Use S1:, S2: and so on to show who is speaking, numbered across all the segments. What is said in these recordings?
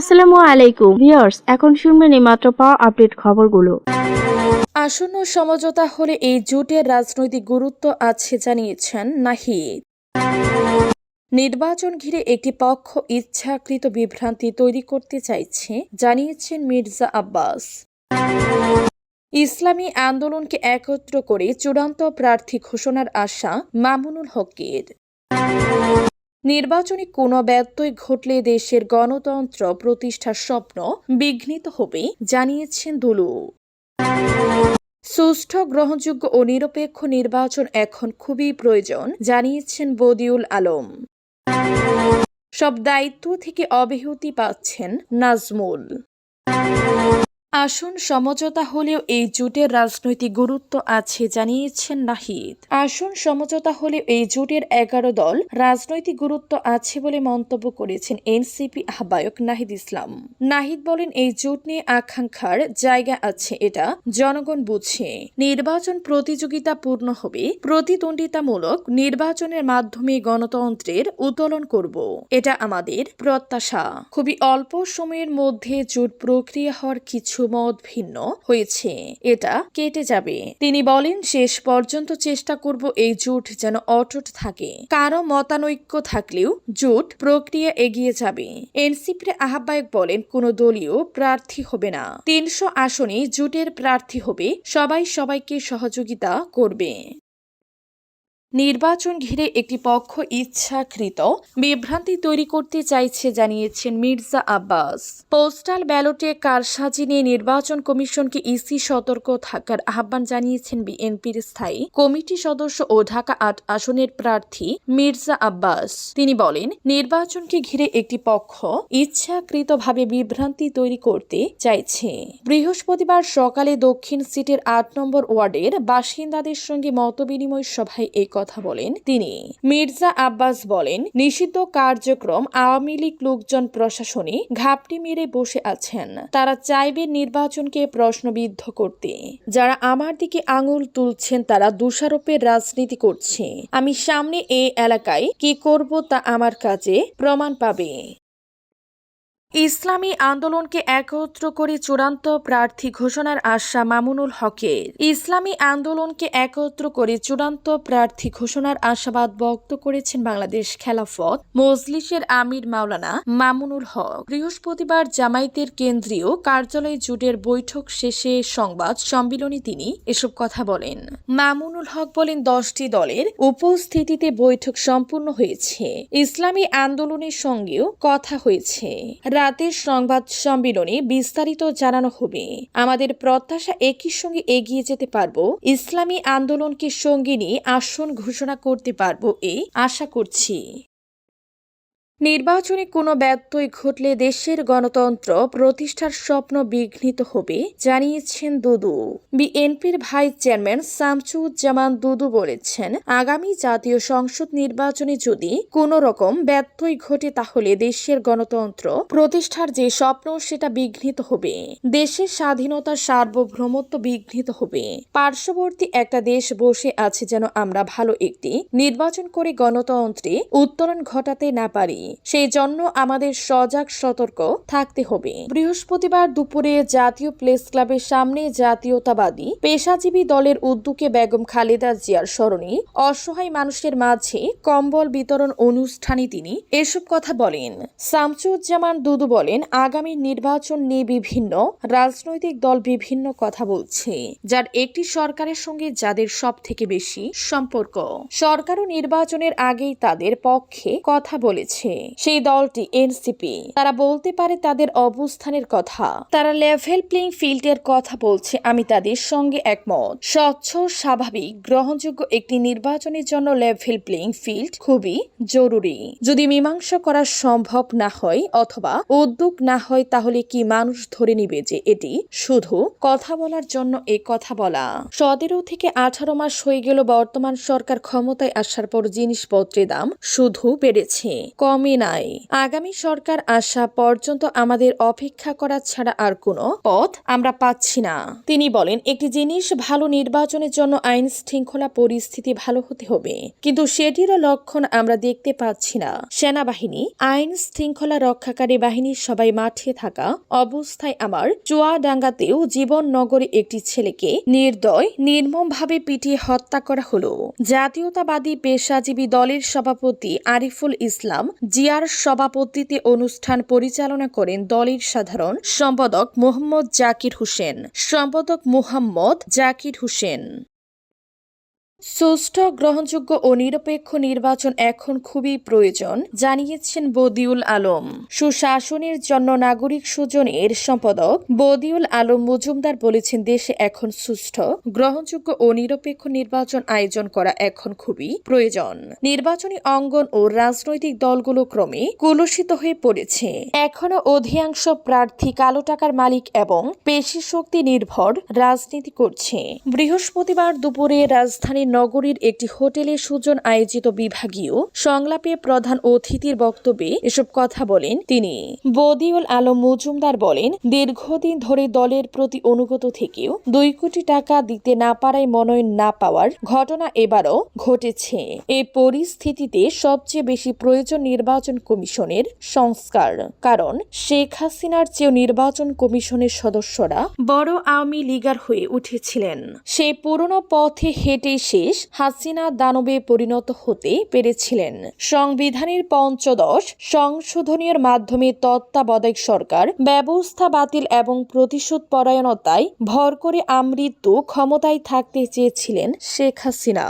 S1: আসসালামু আলাইকুম। ভিউয়ার্স, এখন শুনবেন মাত্র পাওয়া আপডেট খবরগুলো।
S2: আসন্ন সমঝোতা হলে এই জোটের রাজনৈতিক গুরুত্ব আছে জানিয়েছেন নাহিদ। নির্বাচন ঘিরে একটি পক্ষ ইচ্ছাকৃত বিভ্রান্তি তৈরি করতে চাইছে, জানিয়েছেন মির্জা আব্বাস। ইসলামী আন্দোলনকে একত্র করে চূড়ান্ত প্রার্থী ঘোষণার আশা মামুনুল হকের। নির্বাচনে কোনো ব্যত্যয় ঘটলে দেশের গণতন্ত্র প্রতিষ্ঠার স্বপ্ন বিঘ্নিত হবে, জানিয়েছেন দুলু। সুষ্ঠু, গ্রহণযোগ্য ও নিরপেক্ষ নির্বাচন এখন খুবই প্রয়োজন, জানিয়েছেন বদিউল আলম। সব দায়িত্ব থেকে অব্যাহতি পাচ্ছেন নাজমুল। আসন সমঝোতা হলেও এই জোটের রাজনৈতিক গুরুত্ব আছে জানিয়েছেন নাহিদ। আসন সমঝোতা হলেও এই জোটের এগারো দল রাজনৈতিক গুরুত্ব আছে বলে মন্তব্য করেছেন এনসিপি আহ্বায়ক নাহিদ ইসলাম। নাহিদ বলেন, এই জোট নিয়ে আকাঙ্ক্ষার জায়গা আছে, এটা জনগণ বুঝছে নির্বাচন প্রতিযোগিতা পূর্ণ হবে, প্রতিদ্বন্দ্বিতামূলক নির্বাচনের মাধ্যমে গণতন্ত্রের উত্তোলন করব, এটা আমাদের প্রত্যাশা। খুবই অল্প সময়ের মধ্যে জোট প্রক্রিয়া হওয়ার কিছু মত ভিন্ন হয়েছে। এটা কেটে যাবে। তিনি বলেন, শেষ পর্যন্ত চেষ্টা করব এই জোট যেন অটুট থাকে। কারও মতানৈক্য থাকলেও জোট প্রক্রিয়া এগিয়ে যাবে। এনসিপির আহ্বায়ক বলেন, কোন দলীয় প্রার্থী হবে না। তিনশো আসনে জোটের প্রার্থী হবে। সবাই সবাইকে সহযোগিতা করবে। নির্বাচন ঘিরে একটি পক্ষ ইচ্ছাকৃত, বিভ্রান্তি তৈরি করতে চাইছে, জানিয়েছেন মির্জা আব্বাস। পোস্টাল ব্যালটে কারসাজি নিয়ে নির্বাচন কমিশনকে ইসি সতর্ক থাকার আহ্বান জানিয়েছেন বিএনপির স্থায়ী কমিটি সদস্য ও ঢাকা আট আসনের প্রার্থী মির্জা আব্বাস। তিনি বলেন, নির্বাচনকে ঘিরে একটি পক্ষ ইচ্ছাকৃতভাবে বিভ্রান্তি তৈরি করতে চাইছে। বৃহস্পতিবার সকালে দক্ষিণ সিটির আট নম্বর ওয়ার্ডের বাসিন্দাদের সঙ্গে মতবিনিময় সভায় এই কথা বলেন তিনি। মির্জা আব্বাস বলেন, নিষিদ্ধ কার্যক্রম আওয়ামী লীগ লোকজন প্রশাসনে ঘাপটি মেরে বসে আছেন। তারা চাইবে নির্বাচনকে প্রশ্নবিদ্ধ করতে। যারা আমার দিকে আঙুল তুলছেন, তারা দোষারোপের রাজনীতি করছে। আমি সামনে এই এলাকায় কি করব তা আমার কাজে প্রমাণ পাবে। ইসলামী আন্দোলনকে একত্র করে চূড়ান্ত প্রার্থী ঘোষণার আশা মামুনুল হকের। ইসলামী আন্দোলনকে একত্র করে চূড়ান্ত প্রার্থী ঘোষণার আশাবাদ ব্যক্ত করেছেন বাংলাদেশ খেলাফত মজলিসের আমির মাওলানা মামুনুল হক। বৃহস্পতিবার জামায়াতের কেন্দ্রীয় কার্যালয় জুটের বৈঠক শেষে সংবাদ সম্মেলনে তিনি এসব কথা বলেন। মামুনুল হক বলেন, দশটি দলের উপস্থিতিতে বৈঠক সম্পূর্ণ হয়েছে। ইসলামী আন্দোলনের সঙ্গেও কথা হয়েছে। রাতের সংবাদ সম্মেলনে বিস্তারিত জানানো হবে। আমাদের প্রত্যাশা একই সঙ্গে এগিয়ে যেতে পারব। ইসলামী আন্দোলনকে সঙ্গে নিয়ে আসন ঘোষণা করতে পারব এই আশা করছি। নির্বাচনে কোনো ব্যত্যয় ঘটলে দেশের গণতন্ত্র প্রতিষ্ঠার স্বপ্ন বিঘ্নিত হবে, জানিয়েছেন দুদু। বিএনপির ভাইস চেয়ারম্যান শামসুজ্জামান দুদু বলেছেন, আগামী জাতীয় সংসদ নির্বাচনে যদি কোনো রকম ব্যত্যয় ঘটে তাহলে দেশের গণতন্ত্র প্রতিষ্ঠার যে স্বপ্ন সেটা বিঘ্নিত হবে। দেশের স্বাধীনতার সার্বভৌমত্ব বিঘ্নিত হবে। পার্শ্ববর্তী একটা দেশ বসে আছে যেন আমরা ভালো একটি নির্বাচন করে গণতন্ত্রে উত্তরণ ঘটাতে না পারি। সেই জন্য আমাদের সজাগ, সতর্ক থাকতে হবে। বৃহস্পতিবার দুপুরে জাতীয় প্রেস ক্লাবের সামনে জাতীয়তাবাদী পেশাজীবী দলের উদ্যোগে বেগম খালেদা জিয়ার স্মরণে অসহায় মানুষের মাঝে কম্বল বিতরণ অনুষ্ঠানে তিনি এসব কথা বলেন। শামসুজ্জামান দুদু বলেন, আগামী নির্বাচন নিয়ে বিভিন্ন রাজনৈতিক দল বিভিন্ন কথা বলছে, যার একটি সরকারের সঙ্গে যাদের সব থেকে বেশি সম্পর্ক। সরকারও নির্বাচনের আগেই তাদের পক্ষে কথা বলেছে। সেই দলটি এনসিপি। তারা বলতে পারে তাদের অবস্থানের কথা। তারা লেভেল প্লেইং ফিল্ডের কথা বলছে, আমি তাদের সঙ্গে একমত। স্বচ্ছ, স্বাভাবিক, গ্রহণযোগ্য একটি নির্বাচনের জন্য লেভেল প্লেইং ফিল্ড খুবই জরুরি। যদি মীমাংসা করা সম্ভব না হয় অথবা উদ্যোগ না হয়, তাহলে কি মানুষ ধরে নিবে যে এটি শুধু কথা বলার জন্য এই কথা বলা? সতেরো থেকে আঠারো মাস হয়ে গেল, বর্তমান সরকার ক্ষমতায় আসার পর জিনিসপত্রের দাম শুধু বেড়েছে। কমে একদমই নাই। আগামী সরকার আসা পর্যন্ত আমাদের অপেক্ষা করা ছাড়া আর কোনো পথ আমরা পাচ্ছি না। তিনি বলেন, একটি জিনিস ভালো নির্বাচনের জন্য আইন শৃঙ্খলা পরিস্থিতি ভালো হতে হবে। কিন্তু সেটিরও লক্ষণ আমরা দেখতে পাচ্ছি না। সেনাবাহিনী, আইন শৃঙ্খলা রক্ষাকারী বাহিনীর সবাই মাঠে থাকা অবস্থায় আমার চুয়াডাঙ্গাতেও জীবন নগরে একটি ছেলেকে নির্দয়, নির্মমভাবে পিটিয়ে হত্যা করা হলো। জাতীয়তাবাদী পেশাজীবী দলের সভাপতি আরিফুল ইসলাম জিয়ার সভাপতিতে অনুষ্ঠান পরিচালনা করেন দলের সাধারণ সম্পাদক মোহাম্মদ জাকির হোসেন, সম্পাদক মোহাম্মদ জাকির হোসেন। সুষ্ঠু, গ্রহণযোগ্য ও নিরপেক্ষ নির্বাচন এখন খুবই প্রয়োজন, জানিয়েছেন বদিউল আলম। সুশাসনের জন্য নাগরিক সুজনের সম্পাদক বদিউল আলম মজুমদার বলেছেন, দেশে এখন সুষ্ঠু, গ্রহণযোগ্য ও নিরপেক্ষ নির্বাচন আয়োজন করা এখন খুবই প্রয়োজন। নির্বাচনী অঙ্গন ও রাজনৈতিক দলগুলো ক্রমে কুলুষিত হয়ে পড়েছে। এখনও অধিকাংশ প্রার্থী কালো টাকার মালিক এবং পেশি শক্তি নির্ভর রাজনীতি করছে। বৃহস্পতিবার দুপুরে রাজধানীর নগরীর একটি হোটেলে সুজন আয়োজিত বিভাগীয় সংলাপে প্রধান অতিথির বক্তব্যে এসব কথা বলেন তিনি। বদিউল আলম মজুমদার বলেন, দীর্ঘদিন ধরে দলের প্রতি অনুগত থেকেও দুই কোটি টাকা দিতে না পারায় মনোনয়ন না পাওয়ার ঘটনা এবারও ঘটেছে। এই পরিস্থিতিতে সবচেয়ে বেশি প্রয়োজন নির্বাচন কমিশনের সংস্কার, কারণ শেখ হাসিনার চেয়েও নির্বাচন কমিশনের সদস্যরা বড় আওয়ামী লীগার হয়ে উঠেছিলেন। সেই পুরনো পথে হেঁটে শেষ হাসিনা দানবে পরিণত হতে পেরেছিলেন। সংবিধানের পঞ্চদশ সংশোধনীর মাধ্যমে তত্ত্বাবধায়ক সরকার ব্যবস্থা বাতিল এবং প্রতিশোধ পরায়ণতায় ভর করে আমৃত্যু ক্ষমতায় থাকতে চেয়েছিলেন শেখ হাসিনা।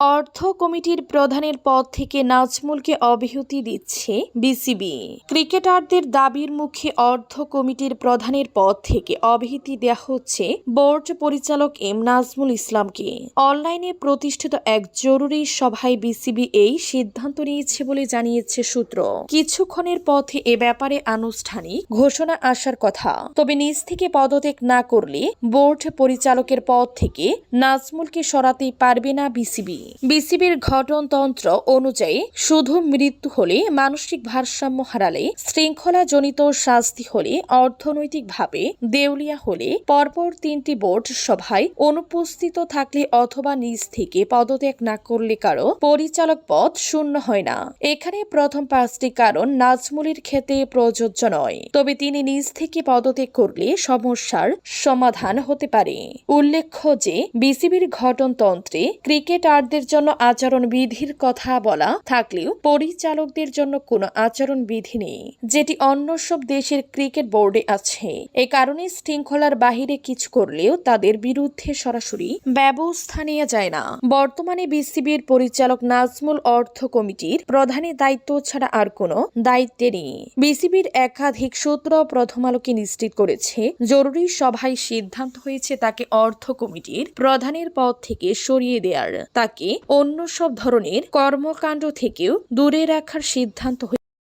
S2: অর্থ কমিটির প্রধানের পদ থেকে নাজমুলকে অব্যাহতি দিচ্ছে বিসিবি। ক্রিকেটারদের দাবির মুখে অর্থ কমিটির প্রধানের পদ থেকে অব্যাহতি দেওয়া হচ্ছে বোর্ড পরিচালক এম নাজমুল ইসলামকে। অনলাইনে প্রতিষ্ঠিত এক জরুরি সভায় বিসিবি এই সিদ্ধান্ত নিয়েছে বলে জানিয়েছে সূত্র। কিছুক্ষণের পথে এ ব্যাপারে আনুষ্ঠানিক ঘোষণা আসার কথা। তবে নিজ থেকে পদত্যাগ না করলে বোর্ড পরিচালকের পদ থেকে নাজমুলকে সরাতে পারবে না বিসিবি। বিসিবির ঘটনতন্ত্র অনুযায়ী শুধু মৃত্যু হলে মানসিক ভারসাম্য হারালে, শৃঙ্খলাজনিত শাস্তি হলে অর্থনৈতিকভাবে দেউলিয়া হলে পরপর তিনটি বোর্ড সভায় অনুপস্থিত থাকলে অথবা নিজ থেকে পদত্যাগ না করলে কারও পরিচালক পদ শূন্য হয় না। এখানে প্রথম পাঁচটি কারণ নাজমুলের ক্ষেত্রে প্রযোজ্য নয়। তবে তিনি নিজ থেকে পদত্যাগ করলে সমস্যার সমাধান হতে পারে। উল্লেখ্য যে, বিসিবির ঘটনতন্ত্রে ক্রিকেটারদের জন্য আচরণ বিধির কথা বলা থাকলেও পরিচালকদের জন্য কোনো আচরণ বিধি নেই, যেটি অন্য সব দেশের ক্রিকেট বোর্ডে আছে। এ কারণে শৃঙ্খলার বাহিরে কিছু করলেও তাদের বিরুদ্ধে সরাসরি ব্যবস্থা নেওয়া যায় না। বর্তমানে বিসিবির পরিচালক নাজমুল অর্থ কমিটির প্রধানের দায়িত্ব ছাড়া আর কোনো দায়িত্বে নেই। বিসিবির একাধিক সূত্র প্রথম আলোকে নিশ্চিত করেছে, জরুরি সভায় সিদ্ধান্ত হয়েছে তাকে অর্থ কমিটির প্রধানের পদ থেকে সরিয়ে দেওয়ার। তাকে অন্য সব ধরনের কর্মকাণ্ড থেকেও দূরে রাখার সিদ্ধান্ত